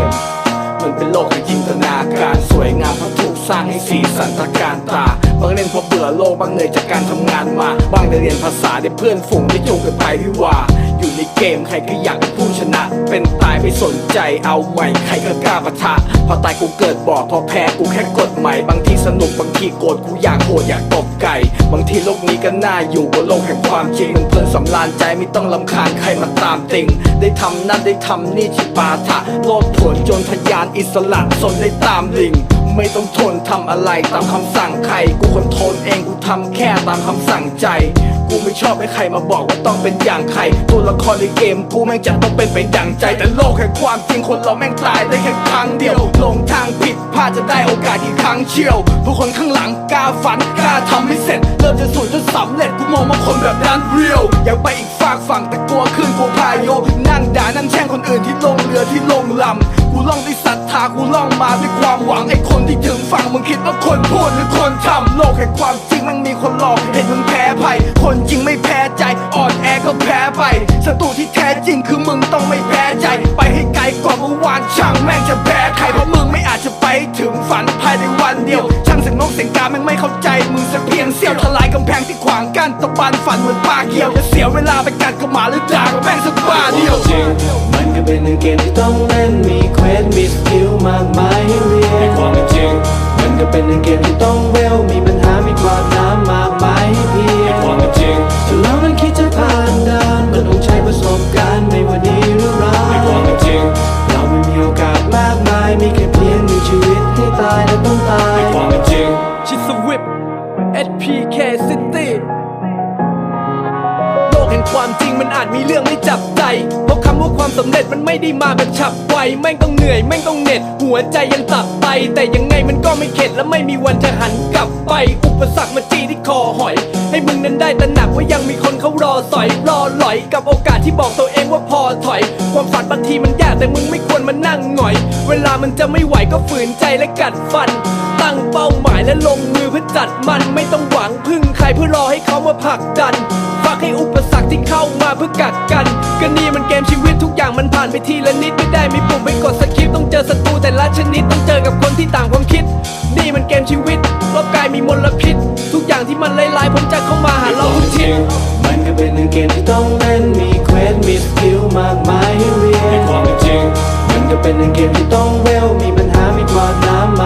มมันเป็นโลกแห่งจินตนาการสวยงามเพราะถูกสร้างให้สีสันตาการตา บางเล่นเพราะเบื่อโลกบางเหนื่อยจากการทำงานมา บางได้เรียนภาษาได้เพื่อนฝูงได้จูงกันไปวิวาอยู่ในเกมใครก็อยากพูด ชนะ เป็นตายไม่สนใจเอาใหม่ใครก็กล้าปะทะ พอตายกูเกิดบอกพอแพ้กูแค่กดใหม่ บางทีสนุกบางทีโกรธกูอยากโหดอยากตบไก่ บางทีโลกนี้ก็น่าอยู่บนโลกแห่งความจริงมันเพลินสำราญใจไม่ต้องลำคาญใครมาตามติง ได้ทำนั่นได้ทำนี่ที่ปาทะโลดผลจนทะยานอิสระสนได้ตามลิงไม่ต้องทนทำอะไรตามคำสั่งใคร กูคนทนเองกูทำแค่ตามคำสั่งใจ กูไม่ชอบให้ใครมาบอกว่าต้องเป็นอย่างใคร ตัวละครในเกมกูแม่งจะต้องเป็นไปดังใจ แต่โลกแห่งความจริงคนเราแม่งตายได้แค่ครั้งเดียวหลงทางผิดพลาดจะได้โอกาสอีกครั้งเชียวผู้คนข้างหลังกล้าฝันกล้าทำให้เสร็จ เริ่มจะสูญจนสำเร็จกูมองว่าคนแบบนั้นเรียวอยากไปอีกฝากฝั่งแต่กลัวขึ้นกลัวพายุนั่งด่านั่งแช่งคนอื่นที่ลงเรือที่ลงลำกูล่องด้วยศรัทธากูล่องมาด้วยความหวังไอ้คนที่ถึงฝั่งมึงคิดว่าคนพูดหรือคนทำโลกแห่งความจริงมันมีคนหลอกเห็นมึงแพ้ คนจริงไม่แพ้ใจ อ่อนแอก็แพ้ไปศัตรูที่แท้จริงคือมึงต้องไม่แพ้ใจ ไปให้ไกลกว่าเมื่อวานช่างแม่งจะแพ้ใครเพราะมึงไม่อาจจะไปถึงฝันภายในวันเดียว ช่างเสียงนกเสียงกาแม่งไม่เข้าใจมึงสักเพียงเสี้ยวทลายกำแพงที่ขวางกั้นตะบันฝันเหมือนปลาเกียวจะเสียเวลาไปกัดกับหมาหรือด่ากับแม่งสักบ้าเดียวจริงมันก็เป็นหนึ่งเกมที่ต้องเล่นมีเควสมีสกิลมากมายให้เรียนในความเป็นจริงมันก็เป็นหนึ่งเกมที่ต้องเวลมี PK City โลกแห่งความจริงมันอาจมีเรื่องให้จับใจ เพราะคำว่าความสำเร็จมันไม่ได้มาแบบฉับไว แม่งต้องเหนื่อย แม่งต้องเหน็ด หัวใจยังตับไปแต่ยังไงมันก็ไม่เข็ดและไม่มีวันจะหันกลับไป อุปสรรคมาจี้ที่คอหอย ให้มึงนั้นได้ตระหนักว่ายังมีคนเขารอสอยรอหลอย กับโอกาสที่บอกตัวเองว่าพอถอย ความฝันบางทีมันยากแต่มึงไม่ควรมานั่งหงอย เวลามันจะไม่ไหวก็ฝืนใจและกัดฟัน ตั้งเป้าหมายและลงมือเพื่อจัดมันไม่ เพื่อรอให้เขามาผลักดันฝากให้อุปสรรคที่เข้ามาเพื่อกักกันก็นี่มันเกมชีวิตทุกอย่างมันผ่านไปทีละนิดไม่ได้มีปุ่มไปกดสคริปต์ต้องเจอศัตรูแต่ละชนิดต้องเจอกับคนที่ต่างความคิด นี่มันเกมชีวิตรอบกายมีมลพิษ ทุกอย่างที่มันร้ายๆผมจะเข้ามาหาเราทุกทิศมันก็เป็นหนึ่งเกมที่ต้องเล่นมีเควสมีสกิลมากมายให้เรียนในความเป็นจริง มันก็เป็นหนึ่งเกมที่ต้องเวลมีปัญหามีกวาดน้ำมา